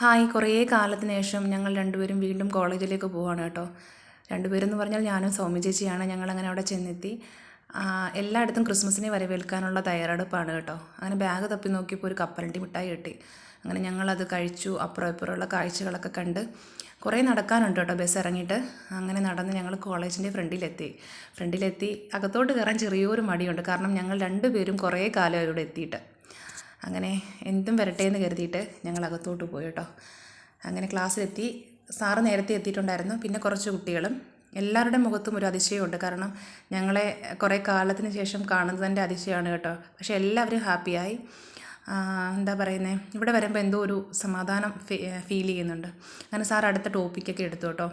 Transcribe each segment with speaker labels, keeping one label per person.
Speaker 1: Hi. കുറേ കാലത്തിന് ശേഷം ഞങ്ങൾ രണ്ടുപേരും വീണ്ടും കോളേജിലേക്ക് പോവാണ് കേട്ടോ. രണ്ടുപേരും എന്ന് പറഞ്ഞാൽ ഞാനും സൗമ്യ ചേച്ചിയാണ്. ഞങ്ങളങ്ങനെ അവിടെ ചെന്നെത്തി. എല്ലായിടത്തും ക്രിസ്മസിനെ വരവേൽക്കാനുള്ള തയ്യാറെടുപ്പാണ് കേട്ടോ. അങ്ങനെ ബാഗ് തപ്പി നോക്കിയപ്പോൾ ഒരു കപ്പലണ്ടി മിഠായി കിട്ടി. അങ്ങനെ ഞങ്ങളത് കഴിച്ചു. അപ്പുറം ഇപ്പുറമുള്ള കാഴ്ചകളൊക്കെ കണ്ട് കുറേ നടക്കാനുണ്ട് കേട്ടോ. ബസ് ഇറങ്ങിയിട്ട് അങ്ങനെ നടന്ന് ഞങ്ങൾ കോളേജിന്റെ ഫ്രണ്ടിലെത്തി. ഫ്രണ്ടിലെത്തി അകത്തോട്ട് കയറാൻ ചെറിയൊരു മടിയുണ്ട്. കാരണം ഞങ്ങൾ രണ്ടുപേരും കുറേ കാലം ഇവിടെ എത്തിയിട്ട്. അങ്ങനെ എന്തും വരട്ടെ എന്ന് കരുതിയിട്ട് ഞങ്ങൾ അകത്തോട്ട് പോയി കേട്ടോ. അങ്ങനെ ക്ലാസ്സിലെത്തി. സാറ് നേരത്തെ എത്തിയിട്ടുണ്ടായിരുന്നു. പിന്നെ കുറച്ച് കുട്ടികളും. എല്ലാവരുടെ മുഖത്തും ഒരു അതിശയമുണ്ട്. കാരണം ഞങ്ങളെ കുറേ കാലത്തിന് ശേഷം കാണുന്നതിന്റെ അതിശയമാണ് കേട്ടോ. പക്ഷേ എല്ലാവരും ഹാപ്പിയായി. എന്താ പറയുന്നത് ഇവിടെ വരുമ്പോൾ എന്തോ ഒരു സമാധാനം ഫീൽ ചെയ്യുന്നുണ്ട്. അങ്ങനെ സാർ അടുത്ത ടോപ്പിക്കൊക്കെ എടുത്തു കേട്ടോ.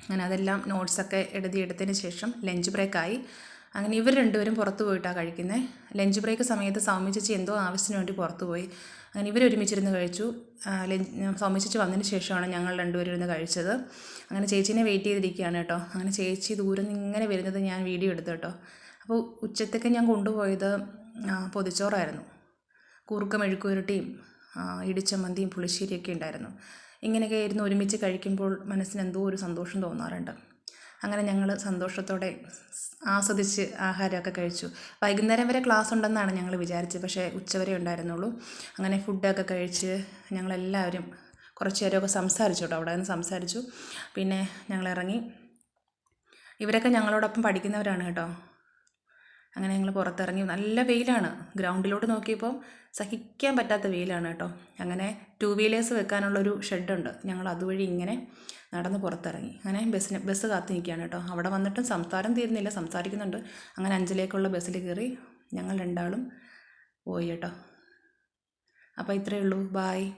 Speaker 1: അങ്ങനെ അതെല്ലാം നോട്ട്സൊക്കെ എഴുതിയെടുത്തതിന് ശേഷം ലഞ്ച് ബ്രേക്കായി. അങ്ങനെ ഇവർ രണ്ടുപേരും പുറത്ത് പോയിട്ടാണ് കഴിക്കുന്നത് ലഞ്ച് ബ്രേക്ക് സമയത്ത് സൗമ്യ ചേച്ചി എന്തോ ആവശ്യത്തിന് വേണ്ടി പുറത്ത് പോയി. അങ്ങനെ ഇവർ ഒരുമിച്ചിരുന്ന് കഴിച്ചു. ലഞ്ച് സൗമ്യ ചേച്ചി വന്നതിന് ശേഷമാണ് ഞങ്ങൾ രണ്ടുപേരും ഇരുന്ന് കഴിച്ചത്. അങ്ങനെ ചേച്ചീനെ വെയിറ്റ് ചെയ്തിരിക്കുകയാണ് കേട്ടോ. അങ്ങനെ ചേച്ചി ദൂരെ നിന്ന് ഇങ്ങനെ വരുന്നത് ഞാൻ വീഡിയോ എടുത്തു കേട്ടോ. അപ്പോൾ ഉച്ചത്തേക്ക് ഞാൻ കൊണ്ടുപോയത് പൊതിച്ചോറായിരുന്നു. കൂർക്ക മെഴുക്കുരുട്ടിയും ഇടിച്ചമന്തിയും പുളിശ്ശേരിയൊക്കെ ഉണ്ടായിരുന്നു. ഇങ്ങനെയൊക്കെ ഇരുന്ന് ഒരുമിച്ച് കഴിക്കുമ്പോൾ മനസ്സിന് എന്തോ ഒരു സന്തോഷം തോന്നാറുണ്ട്. അങ്ങനെ ഞങ്ങൾ സന്തോഷത്തോടെ ആസ്വദിച്ച് ആഹാരമൊക്കെ കഴിച്ചു. വൈകുന്നേരം വരെ ക്ലാസ് ഉണ്ടെന്നാണ് ഞങ്ങൾ വിചാരിച്ചത്. പക്ഷേ ഉച്ചവരെ ഉണ്ടായിരുന്നുള്ളൂ. അങ്ങനെ ഫുഡൊക്കെ കഴിച്ച് ഞങ്ങളെല്ലാവരും കുറച്ച് നേരമൊക്കെ സംസാരിച്ചു കേട്ടോ അവിടെ നിന്ന് സംസാരിച്ചു. പിന്നെ ഞങ്ങൾ ഇറങ്ങി. ഇവരൊക്കെ ഞങ്ങളോടൊപ്പം പഠിക്കുന്നവരാണ് കേട്ടോ. അങ്ങനെ ഞങ്ങൾ പുറത്തിറങ്ങി. നല്ല വെയിലാണ്. ഗ്രൗണ്ടിലോട്ട് നോക്കിയപ്പോൾ സഹിക്കാൻ പറ്റാത്ത വെയിലാണ് കേട്ടോ. അങ്ങനെ ടു വീലേഴ്സ് വെക്കാനുള്ളൊരു ഷെഡുണ്ട്. ഞങ്ങൾ അതുവഴി ഇങ്ങനെ നടന്ന് പുറത്തിറങ്ങി. അങ്ങനെ ബസ്സിന് ബസ് കാത്തു നിൽക്കുകയാണ് കേട്ടോ. അവിടെ വന്നിട്ടും സംസാരം തീരുന്നില്ല സംസാരിക്കുന്നുണ്ട്. അങ്ങനെ അഞ്ചിലേക്കുള്ള ബസ്സിൽ കയറി ഞങ്ങൾ രണ്ടാളും പോയി കേട്ടോ. അപ്പോൾ ഇത്രയേ ഉള്ളൂ. ബായ്